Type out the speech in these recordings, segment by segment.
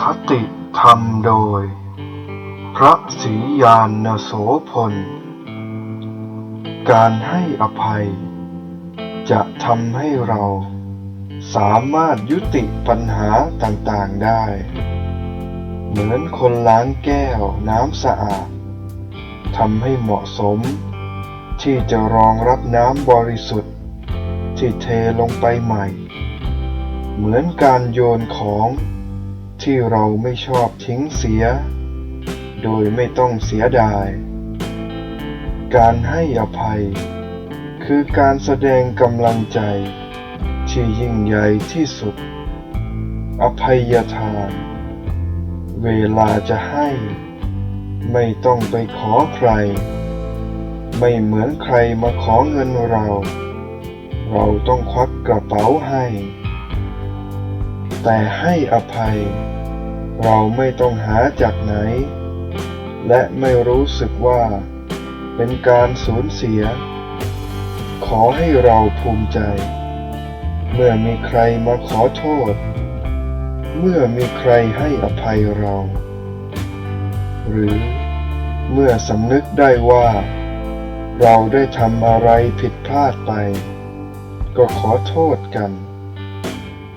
คติธรรมโดย พระศรียานโสพล การให้อภัย จะทำให้เราสามารถยุติปัญหาต่างๆได้ เหมือนคนล้างแก้วน้ำสะอาดทำให้เหมาะสม ที่จะรองรับน้ำบริสุทธิ์ ที่เทลงไปใหม่ เหมือนการโยนของที่เราไม่ชอบทิ้งเสีย โดยไม่ต้องเสียดาย การให้อภัย คือการแสดงกำลังใจ ที่ยิ่งใหญ่ที่สุด อภัยทาน เวลาจะให้ ไม่ต้องไปขอใคร ไม่เหมือนใครมาขอเงินเรา เราต้องควักกระเป๋าให้ แต่ให้อภัย เราไม่ต้องหาจากไหน และไม่รู้สึกว่า เป็นการสูญเสีย ขอให้เราภูมิใจ เมื่อมีใครมาขอโทษ เมื่อมีใครให้อภัยเรา หรือเมื่อสำนึกได้ว่า เราได้ทำอะไรผิดพลาดไป ก็ขอโทษกัน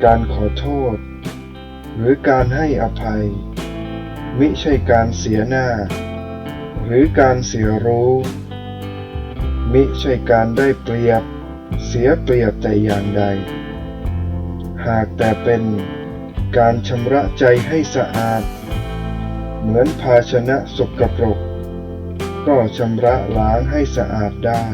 การขอโทษ หรือการให้อภัย มิใช่การเสียหน้า หรือการเสียรู้ มิใช่การได้เปรียบ เสียเปรียบแต่อย่างใด หากแต่เป็นการชำระใจให้สะอาด เหมือนภาชนะสกปรก ก็ชำระล้างให้สะอาดได้